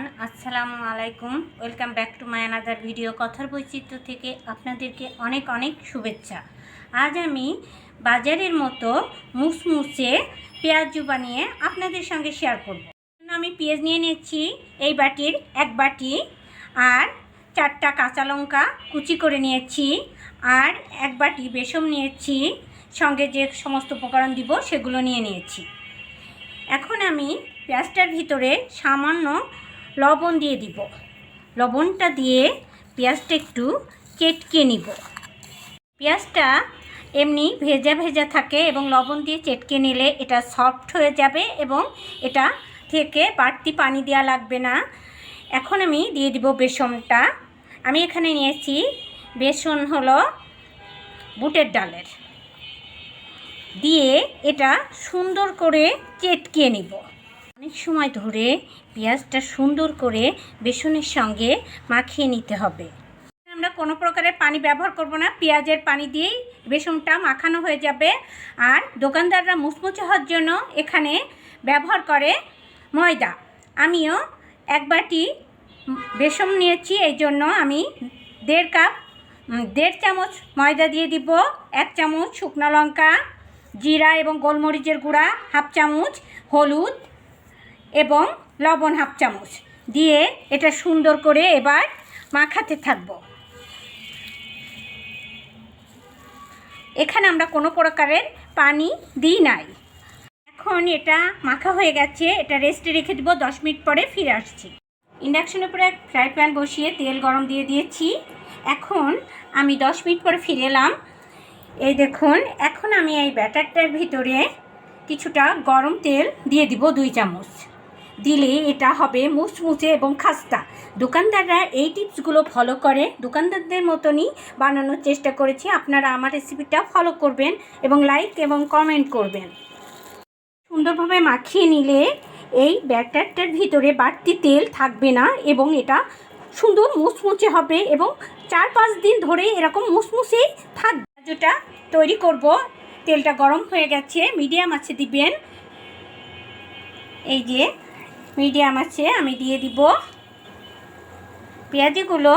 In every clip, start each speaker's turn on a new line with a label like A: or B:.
A: Everyone আসসালামু আলাইকুম welcome back to my another video কথার বৈচিত্র্য থেকে আপনাদেরকে অনেক অনেক শুভেচ্ছা আজ আমি বাজারের মতো মুসমুসে পেঁয়াজু বানিয়ে আপনাদের সঙ্গে শেয়ার করব আমি পেঁয়াজ নিয়ে নিচ্ছি এই বাটির এক বাটি আর চারটা কাঁচা লঙ্কা কুচি করে নিয়েছি আর এক বাটি বেসম নিয়েছি সঙ্গে যে সমস্ত উপকরণ দিব সেগুলো নিয়ে নিয়েছি এখন আমি পেঁয়াজটার ভিতরে সামান্য লবণ দিয়ে দিব। লবণটা দিয়ে পেঁয়াজটা একটু চেটকে নিব। পেঁয়াজটা এমনি ভেজা ভেজা থাকে এবং লবণ দিয়ে চেটকে নিলে এটা সফট হয়ে যাবে এবং এটা থেকে বাড়তি পানি দেওয়া লাগবে না। এখন আমি দিয়ে দিব বেসনটা। আমি এখানে নিয়েছি বেসন হলো বুটের ডালের। দিয়ে এটা সুন্দর করে চেটকে নিব। অনেক সময় ধরে পেঁয়াজটা সুন্দর করে বেসনের সঙ্গে মাখিয়ে নিতে হবে। আমরা কোনো প্রকারের পানি ব্যবহার করব না, পেঁয়াজের পানি দিয়েই বেসনটা মাখানো হয়ে যাবে। আর দোকানদাররা মুচমুচে হওয়ার জন্য এখানে ব্যবহার করে ময়দা। আমিও এক বাটি বেসন নিয়েছি, এই জন্য আমি দেড় কাপ দেড় চামচ ময়দা দিয়ে দিব, এক চামচ শুকনো লঙ্কা, জিরা এবং গোলমরিচের গুঁড়া, হাফ চামচ হলুদ এবং লবণ হাফ চামচ দিয়ে এটা সুন্দর করে এবার মাখাতে থাকব। এখানে আমরা কোনো প্রকারের পানি দিই নাই। এখন এটা মাখা হয়ে গেছে, এটা রেস্টে রেখে দেবো, দশ মিনিট পরে ফিরে আসছি। ইন্ডাকশনের উপরে ফ্রাই প্যান বসিয়ে তেল গরম দিয়ে দিয়েছি। এখন আমি দশ মিনিট পরে ফিরে এলাম। এই দেখুন, এখন আমি এই ব্যাটারটার ভিতরে কিছুটা গরম তেল দিয়ে দিব দুই চামচ। দিলে এটা হবে মুচমুচে এবং খাস্তা। দোকানদাররা এই টিপসগুলো ফলো করে। দোকানদারদের মতনই বানানোর চেষ্টা করেছি। আপনারা আমার রেসিপিটা ফলো করবেন এবং লাইক এবং কমেন্ট করবেন। সুন্দরভাবে মাখিয়ে নিলে এই ব্যাটারটার ভিতরে বাড়তি তেল থাকবে না এবং এটা সুন্দর মুচমুচে হবে এবং চার পাঁচ দিন ধরে এরকম মুচমুচেই থাকবে। যেটা তৈরি করব। তেলটা গরম হয়ে গেছে, মিডিয়াম আছে দিবেন। এই যে মিডিয়াম আছে, আমি দিয়ে দিব। পেঁয়াজিগুলো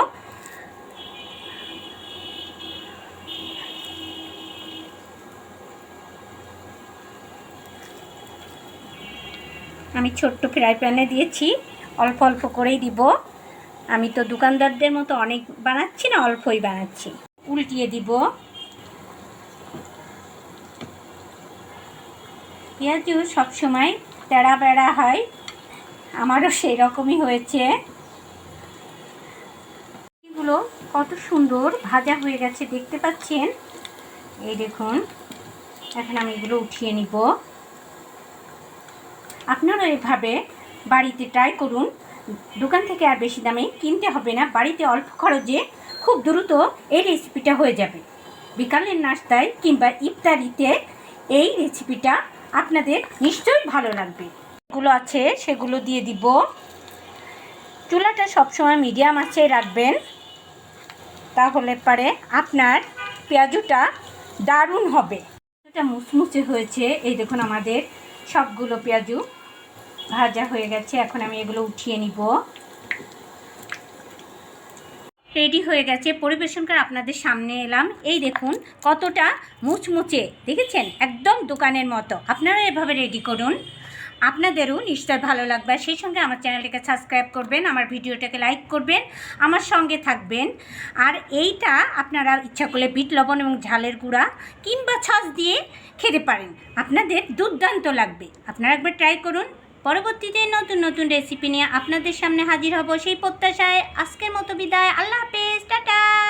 A: আমি ছোট্ট ফ্রাই প্যানে দিয়েছি, অল্প অল্প করেই দিব। আমি তো দোকানদারদের মতো অনেক বানাচ্ছি না, অল্পই বানাচ্ছি। উল্টিয়ে দিব। পেঁয়াজু সবসময় তেড়া বেড়া হয়। আমারও সেই রকমই হয়েছে। এগুলো কত সুন্দর ভাজা হয়ে গেছে, দেখতে পাচ্ছেন? এই দেখুন, এখন আমি এগুলো উঠিয়ে নিব। আপনারা এভাবে বাড়িতে ট্রাই করুন। দোকান থেকে আর বেশি দামে কিনতে হবে না, বাড়িতে অল্প খরচে খুব দ্রুত এই রেসিপিটা হয়ে যাবে। বিকালের নাস্তায় কিংবা ইফতারিতে এই রেসিপিটা আপনাদের নিশ্চয়ই ভালো লাগবে। যেগুলো আছে, সেগুলো দিয়ে দিব। চুলাটা সবসময় মিডিয়াম আছে রাখবেন। তাহলে পরে আপনার পেঁয়াজুটা দারুণ হবে। এটা মুচমুচে হয়েছে। এই দেখুন আমাদের সবগুলো পেঁয়াজু ভাজা হয়ে গেছে। এখন আমি এগুলো উঠিয়ে নিব। রেডি হয়ে গেছে। পরিবেশন করে আপনাদের সামনে এলাম। এই দেখুন কতটা মুচমুচে। দেখেছেন? একদম দোকানের মতো। আপনারা এভাবে রেডি করুন। আপনাদেরও নিশ্চয় ভালো লাগবে। সেই সঙ্গে আমার চ্যানেলটাকে সাবস্ক্রাইব করবেন, আমার ভিডিওটাকে লাইক করবেন, আমার সঙ্গে থাকবেন। আর এইটা আপনারা ইচ্ছা করলে বিট, লবণ এবং ঝালের গুঁড়া কিংবা ছাঁচ দিয়ে খেতে পারেন। আপনাদের দুর্দান্ত লাগবে। আপনারা একবার ট্রাই করুন। পরবর্তীতে নতুন নতুন রেসিপি নিয়ে আপনাদের সামনে হাজির হব সেই প্রত্যাশায় আজকের মতো বিদায়। আল্লাহ হাফেজ। টাটা।